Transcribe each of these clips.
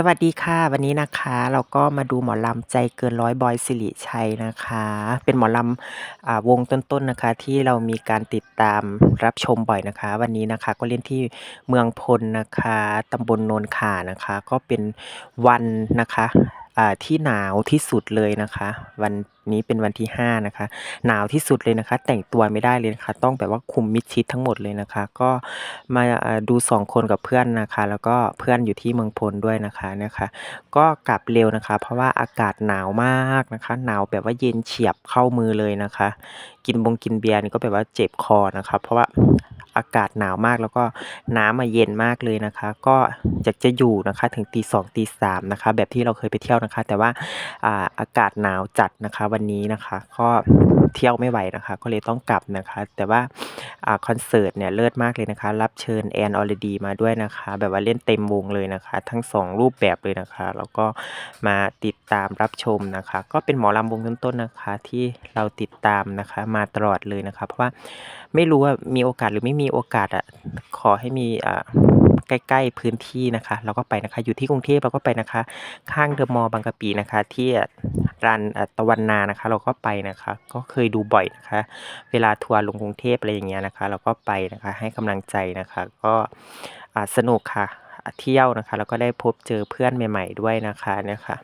สวัสดีค่ะ วันนี้นะคะ เราก็มาดูหมอลำใจเกินร้อยบอยสิริชัยนะคะ เป็นหมอลำอวงต้นๆนะคะ ที่เรามีการติดตามรับชมบ่อยนะคะ วันนี้นะคะก็เล่นที่เมืองพลนะคะตำบลโนนขานะคะ ก็เป็นวันนะคะ อ่าที่หนาวที่สุดเลยนะคะ วันนี้เป็นวันที่ 5 นะคะ หนาวที่สุดเลยนะคะ แต่งตัวไม่ได้เลยนะคะ ต้องแบบว่าคุมมิดชิดทั้งหมดเลยนะคะ ก็มาอ่าดู 2 คนกับเพื่อนนะคะ แล้วก็เพื่อนอยู่ที่เมืองพลด้วยนะคะนะคะ ก็กลับเร็วนะคะ เพราะว่าอากาศหนาวมากนะคะ หนาวแบบว่าเย็นเฉียบเข้ามือเลยนะคะ กินบงกินเบียร์นี่ก็แบบว่าเจ็บคอนะคะ เพราะว่า อากาศหนาวมากแล้วก็น้ำมาเย็นมากเลยนะคะ ก็อยากจะอยู่นะคะถึงตีสองตีสามนะคะ แบบที่เราเคยไปเที่ยวนะคะ แต่ว่าอ่าอากาศหนาวจัดนะคะวันนี้นะคะ ก็ เที่ยวไม่ไหวนะคะ ก็เลยต้องกลับนะคะ แต่ว่าอคอนเสิร์ตเนี่ยเลิศมากเลยนะคะ รับเชิญแอนออรดีมาด้วยนะคะ แบบว่าเล่นเต็มวงเลยนะคะ ทั้งสองรูปแบบเลยนะคะ แล้วก็มาติดตามรับชมนะคะ ก็เป็นหมอลำวงต้นๆนะคะ ที่เราติดตามนะคะมาตลอดเลยนะคะ เพราะว่าไม่รู้ว่ามีโอกาสหรือไม่มีโอกาสอะขอให้มีอ่า ใกล้ ๆ พื้นที่นะคะ เราก็ไปนะคะ อยู่ที่กรุงเทพเราก็ไปนะคะ ข้างเดอะมอลล์บางกะปินะคะ ที่ร้านตะวันนานะคะ เราก็ไปนะคะ ก็เคยดูบ่อยนะคะ เวลาทัวร์ลงกรุงเทพอะไรอย่างเงี้ยนะคะ เราก็ไปนะคะให้กำลังใจนะคะ ก็สนุกค่ะเที่ยวนะคะ แล้วก็ได้พบเจอเพื่อนใหม่ ๆ ด้วยนะคะนี่ยค่ะ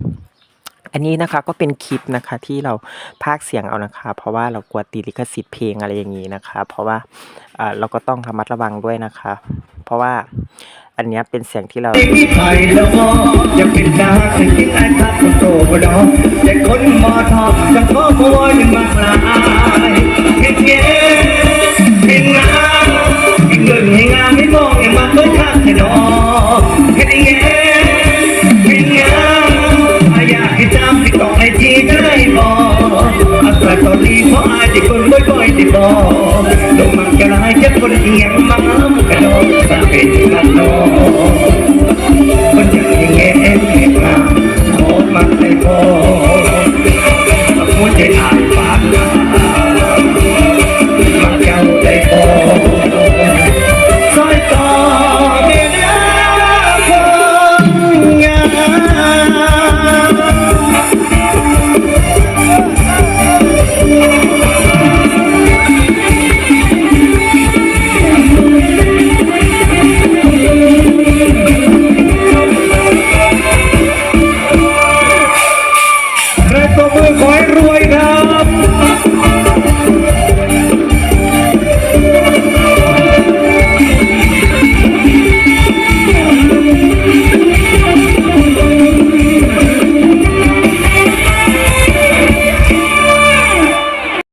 อันนี้นะคะก็เป็นคลิปนะคะที่เราพากเสียงเอานะคะ เพราะว่าเรากลัวติดลิขสิทธิ์เพลงอะไรอย่างงี้นะคะ เพราะว่าเราก็ต้องระมัดระวังด้วยนะคะ เพราะว่าอันนี้เป็นเสียงที่เราที่ไทยแล้วก็จะ ที่บอลงมันกระไรจะคนเอียงมังกระโดดสาเป็นมันนอนคนอย่างเงี้ยเอ็มเอ็มมาโคตมันไม่พอหัวใจอายปาก